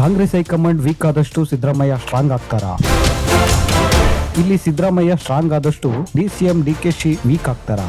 Congress high command weak ಆದಷ್ಟು Siddaramaiah strong ಆಗ್ತಾರಾ? ಇಲ್ಲಿ ಸಿದ್ದರಾಮಯ್ಯ ಸ್ಟ್ರಾಂಗ್ ಆದಷ್ಟು D C M, D K she weak ಆಗ್ತಾರಾ?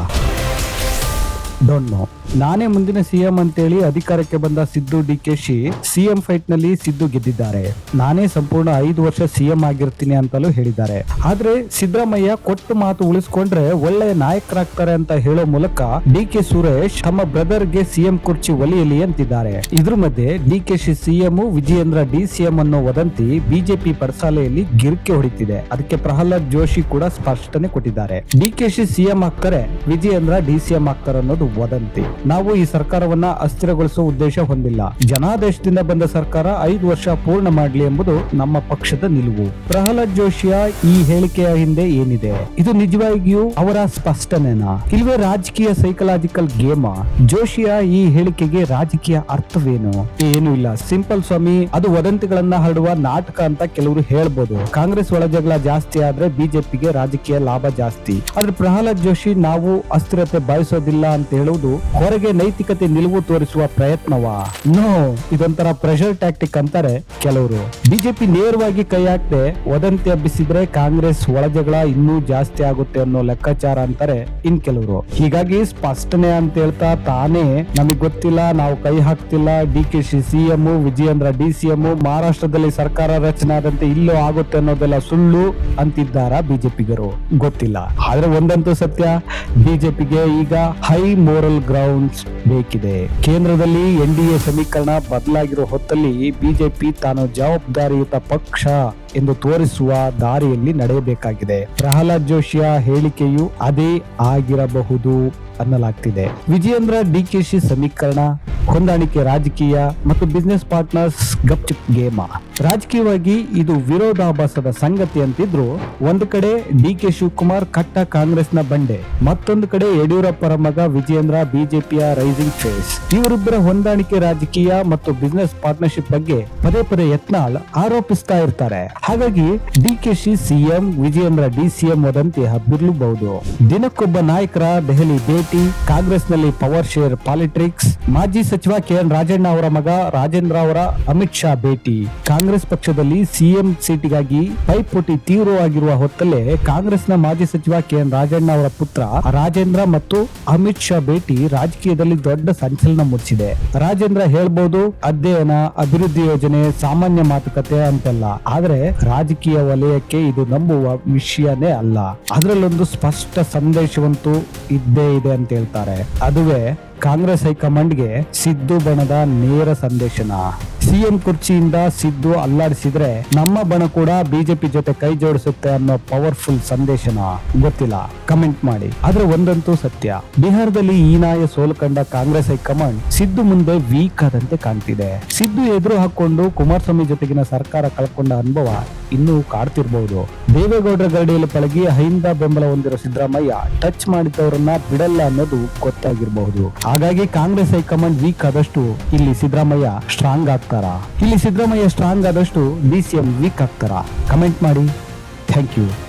ಡೋಂಟ್ ನೋ ನಾನೇ ಮುಂದಿನ ಸಿಎಂ ಅಂತೇಳಿ ಅಧಿಕಾರಕ್ಕೆ ಬಂದ Siddu D K she CM ಫೈಟ್ನಲ್ಲಿ ಸಿದ್ದು ಗೆದ್ದಿದ್ದಾರೆ. ನಾನೇ ಸಂಪೂರ್ಣ ಐದು ವರ್ಷ ಸಿಎಂ ಆಗಿರ್ತೀನಿ ಅಂತಲೂ ಹೇಳಿದ್ದಾರೆ. ಆದ್ರೆ ಸಿದ್ದರಾಮಯ್ಯ ಕೊಟ್ಟು ಮಾತು ಉಳಿಸ್ಕೊಂಡ್ರೆ ಒಳ್ಳೆಯ ನಾಯಕರಾಗ್ತಾರೆ ಅಂತ ಹೇಳೋ ಮೂಲಕ ಡಿ ಕೆ ಸುರೇಶ್ ತಮ್ಮ ಬ್ರದರ್ಗೆ ಸಿಎಂ ಕುರ್ಚಿ ಒಲಿಯಲಿ ಅಂತಿದ್ದಾರೆ. ಇದ್ರ ಮಧ್ಯೆ D K Shi CM Vijayendra D CM ಅನ್ನೋ ವದಂತಿ ಬಿಜೆಪಿ ಪರಸಾಲೆಯಲ್ಲಿ ಗಿರಿಕೆ ಹೊಡಿತಿದೆ. ಅದಕ್ಕೆ ಪ್ರಹ್ಲಾದ್ ಜೋಶಿ ಕೂಡ ಸ್ಪಷ್ಟನೆ ಕೊಟ್ಟಿದ್ದಾರೆ. ಡಿ ಕೆ ಶಿ ಸಿಎಂ ಆಗ್ತಾರೆ, ವಿಜಯೇಂದ್ರ ಡಿ ಸಿಎಂ ಆಗ್ತಾರೆ ಅನ್ನೋದು ವದಂತಿ ನಾವು ಈ ಸರ್ಕಾರವನ್ನ ಅಸ್ಥಿರಗೊಳಿಸುವ ಉದ್ದೇಶ ಹೊಂದಿಲ್ಲ. ಜನಾದೇಶದಿಂದ ಬಂದ ಸರ್ಕಾರ ಐದು ವರ್ಷ ಪೂರ್ಣ ಮಾಡಲಿ ಎಂಬುದು ನಮ್ಮ ಪಕ್ಷದ ನಿಲುವು. ಪ್ರಹ್ಲಾದ್ ಜೋಶಿಯ ಈ ಹೇಳಿಕೆಯ ಹಿಂದೆ ಏನಿದೆ? ಇದು ನಿಜವಾಗಿಯೂ ಅವರ ಸ್ಪಷ್ಟನೆನಾ? ಇಲ್ವೇ ರಾಜಕೀಯ ಸೈಕಲಾಜಿಕಲ್ ಗೇಮ? ಜೋಶಿಯ ಈ ಹೇಳಿಕೆಗೆ ರಾಜಕೀಯ ಅರ್ಥವೇನು? ಏನು ಇಲ್ಲ. ಸಿಂಪಲ್ ಸ್ವಾಮಿ, ಅದು ವದಂತಿಗಳನ್ನ ಹರಡುವ ನಾಟಕ ಅಂತ ಕೆಲವರು ಹೇಳ್ಬೋದು. ಕಾಂಗ್ರೆಸ್ ಒಳ ಜಗಳ ಜಾಸ್ತಿ ಆದ್ರೆ ಬಿಜೆಪಿಗೆ ರಾಜಕೀಯ ಲಾಭ ಜಾಸ್ತಿ. ಆದ್ರೆ ಪ್ರಹ್ಲಾದ್ ಜೋಶಿ ನಾವು ಅಸ್ಥಿರತೆ ಬಯಸೋದಿಲ್ಲ ಅಂತ ಹೇಳುವುದು ಹೊರಗೆ ನೈತಿಕತೆ ನಿಲುವು ತೋರಿಸುವ ಪ್ರಯತ್ನವಾ? ನೋ, ಇದೊಂಥರ ಪ್ರೆಷರ್ ಟ್ಯಾಕ್ಟಿಕ್ ಅಂತಾರೆ ಕೆಲವರು. ಬಿಜೆಪಿ ನೇರವಾಗಿ ಕೈ ಹಾಕದೆ ವದಂತಿ ಹಬ್ಬಿಸಿದ್ರೆ ಕಾಂಗ್ರೆಸ್ ಒಳಜಗಳ ಇನ್ನೂ ಜಾಸ್ತಿ ಆಗುತ್ತೆ ಅನ್ನೋ ಲೆಕ್ಕಾಚಾರ ಅಂತಾರೆ ಇನ್ ಕೆಲವರು. ಹೀಗಾಗಿ ಸ್ಪಷ್ಟನೆ ಅಂತ ಹೇಳ್ತಾ ತಾನೇ ನಮಗ್ ಗೊತ್ತಿಲ್ಲ, ನಾವು ಕೈ ಹಾಕ್ತಿಲ್ಲ. D K Shi CM Vijayendra D CM ಮಹಾರಾಷ್ಟ್ರದಲ್ಲಿ ಸರ್ಕಾರ ರಚನೆ ಆದಂತೆ ಇಲ್ಲೂ ಆಗುತ್ತೆ ಅನ್ನೋದೆಲ್ಲ ಸುಳ್ಳು ಅಂತಿದ್ದಾರ ಬಿಜೆಪಿಗರು? ಗೊತ್ತಿಲ್ಲ. ಆದ್ರೆ ಒಂದಂತೂ ಸತ್ಯ, ಬಿಜೆಪಿಗೆ ಈಗ ಹೈ ಮೋರಲ್ ಗ್ರೌಂಡ್ಸ್ ಬೇಕಿದೆ. ಕೇಂದ್ರದಲ್ಲಿ ಎನ್ ಡಿ ಎ ಸಮೀಕರಣ ಬದಲಾಗಿರೋ ಹೊತ್ತಲ್ಲಿ ಬಿಜೆಪಿ ತಾನು ಜವಾಬ್ದಾರಿಯುತ ಪಕ್ಷ. ಎಂದು ತೋರಿಸುವ ದಾರಿಯಲ್ಲಿ ನಡೆಯಬೇಕಾಗಿದೆ. ಪ್ರಹ್ಲಾದ್ ಜೋಶಿಯ ಹೇಳಿಕೆಯು ಅದೇ ಆಗಿರಬಹುದು ಅನ್ನಲಾಗ್ತಿದೆ. ವಿಜಯೇಂದ್ರ ಡಿಕೆಶಿ ಸಮೀಕರಣ, ಹೊಂದಾಣಿಕೆ ರಾಜಕೀಯ ಮತ್ತು ಬಿಸ್ನೆಸ್ ಪಾರ್ಟ್ನರ್ಸ್ ಗಪ್ಚಿಪ್ ಗೇಮ. ರಾಜಕೀಯವಾಗಿ ಇದು ವಿರೋಧಾಭಾಸದ ಸಂಗತಿ ಅಂತಿದ್ರು, ಒಂದು ಕಡೆ ಡಿ ಕೆ ಶಿವಕುಮಾರ್ ಕಟ್ಟ ಕಾಂಗ್ರೆಸ್ನ ಬಂಡೆ, ಮತ್ತೊಂದು ಕಡೆ ಯಡಿಯೂರಪ್ಪರ ಮಗ ವಿಜಯೇಂದ್ರ ಬಿಜೆಪಿಯ ರೈಸಿಂಗ್ ಫೇಸ್ ಇವರಿಬ್ಬರ ಹೊಂದಾಣಿಕೆ ರಾಜಕೀಯ ಮತ್ತು ಬಿಸ್ನೆಸ್ ಪಾರ್ಟ್ನರ್ಶಿಪ್ ಬಗ್ಗೆ ಪದೇ ಪದೇ ಯತ್ನಾಳ್ ಆರೋಪಿಸ್ತಾ ಇರ್ತಾರೆ. ಹಾಗಾಗಿ D K Shi CM Vijayendra D CM ವದಂತಿ ಹಬ್ಬಿರಲೂಬಹುದು. ದಿನಕ್ಕೊಬ್ಬ ನಾಯಕರ ದೆಹಲಿ ಭೇಟಿ, ಕಾಂಗ್ರೆಸ್ನಲ್ಲಿ ಪವರ್ ಶೇರ್ ಪಾಲಿಟಿಕ್ಸ್ ಮಾಜಿ ಸಚಿವ ಕೆ ಎನ್ ರಾಜಣ್ಣ ಅವರ ಮಗ ರಾಜೇಂದ್ರ ಅವರ ಅಮಿತ್ ಶಾ ಭೇಟಿ. ಕಾಂಗ್ರೆಸ್ ಪಕ್ಷದಲ್ಲಿ ಸಿಎಂ ಸೀಟಿಗಾಗಿ ಪೈಪೋಟಿ ತೀವ್ರವಾಗಿರುವ ಹೊತ್ತಲ್ಲೇ ಕಾಂಗ್ರೆಸ್ನ ಮಾಜಿ ಸಚಿವ ಕೆ ಎನ್ ರಾಜಣ್ಣ ಅವರ ಪುತ್ರ ರಾಜೇಂದ್ರ ಮತ್ತು ಅಮಿತ್ ಶಾ ಭೇಟಿ ರಾಜಕೀಯದಲ್ಲಿ ದೊಡ್ಡ ಸಂಚಲನ ಮೂಡಿಸಿದೆ ರಾಜೇಂದ್ರ ಹೇಳ್ಬೋದು, ಅಧ್ಯಯನ, ಅಭಿವೃದ್ಧಿ ಯೋಜನೆ, ಸಾಮಾನ್ಯ ಮಾತುಕತೆ ಅಂತೆಲ್ಲ. ಆದ್ರೆ ರಾಜಕೀಯ ವಲಯಕ್ಕೆ ಇದು ನಂಬುವ ವಿಷಯನೇ ಅಲ್ಲ. ಅದರಲ್ಲೊಂದು ಸ್ಪಷ್ಟ ಸಂದೇಶವಂತೂ ಇದ್ದೇ ಇದೆ ಅಂತ ಹೇಳ್ತಾರೆ. ಅದುವೇ ಕಾಂಗ್ರೆಸ್ ಹೈಕಮಾಂಡ್ಗೆ ಸಿದ್ದು ಬಣದ ನೇರ ಸಂದೇಶನ? ಸಿಎಂ ಕುರ್ಚಿಯಿಂದ ಸಿದ್ದು ಅಲ್ಲಾಡಿಸಿದ್ರೆ ನಮ್ಮ ಬಣ ಕೂಡ ಬಿಜೆಪಿ ಜೊತೆ ಕೈ ಜೋಡಿಸುತ್ತೆ ಅನ್ನೋ ಪವರ್ಫುಲ್ ಸಂದೇಶನ ಗೊತ್ತಿಲ್ಲ. ಕಮೆಂಟ್ ಮಾಡಿ. ಆದ್ರೆ ಒಂದಂತೂ ಸತ್ಯ. ಬಿಹಾರದಲ್ಲಿ ಹೀನಾಯ ಸೋಲು ಕಂಡ ಕಾಂಗ್ರೆಸ್ ಹೈಕಮಾಂಡ್ ಸಿದ್ದು ಮುಂದೆ ವೀಕ್ ಆದಂತೆ ಕಾಣ್ತಿದೆ. ಸಿದ್ದು ಎದುರು ಹಾಕೊಂಡು ಕುಮಾರಸ್ವಾಮಿ ಜೊತೆಗಿನ ಸರ್ಕಾರ ಕಳ್ಕೊಂಡ ಅನುಭವ ಇನ್ನೂ ಕಾಡ್ತಿರ್ಬಹುದು ದೇವೇಗೌಡರ ಗರಡಿಯಲ್ಲಿ ಪಳಗಿ ಅಹಿಂದ ಬೆಂಬಲ ಹೊಂದಿರೋ ಸಿದ್ದರಾಮಯ್ಯ ಟಚ್ ಮಾಡಿದವರನ್ನ ಬಿಡಲ್ಲ ಅನ್ನೋದು ಗೊತ್ತಾಗಿರಬಹುದು. ಹಾಗಾಗಿ ಕಾಂಗ್ರೆಸ್ ಹೈಕಮಾಂಡ್ ವೀಕ್ ಆದಷ್ಟು ಇಲ್ಲಿ ಸಿದ್ದರಾಮಯ್ಯ ಸ್ಟ್ರಾಂಗ್ ಆಗ್ತಾರ. ಇಲ್ಲಿ ಸಿದ್ದರಾಮಯ್ಯ ಸ್ಟ್ರಾಂಗ್ ಆದಷ್ಟು ಬಿ ಸಿ ಎಂ ವೀಕ್ ಆಗ್ತಾರ? ಕಮೆಂಟ್ ಮಾಡಿ. Thank you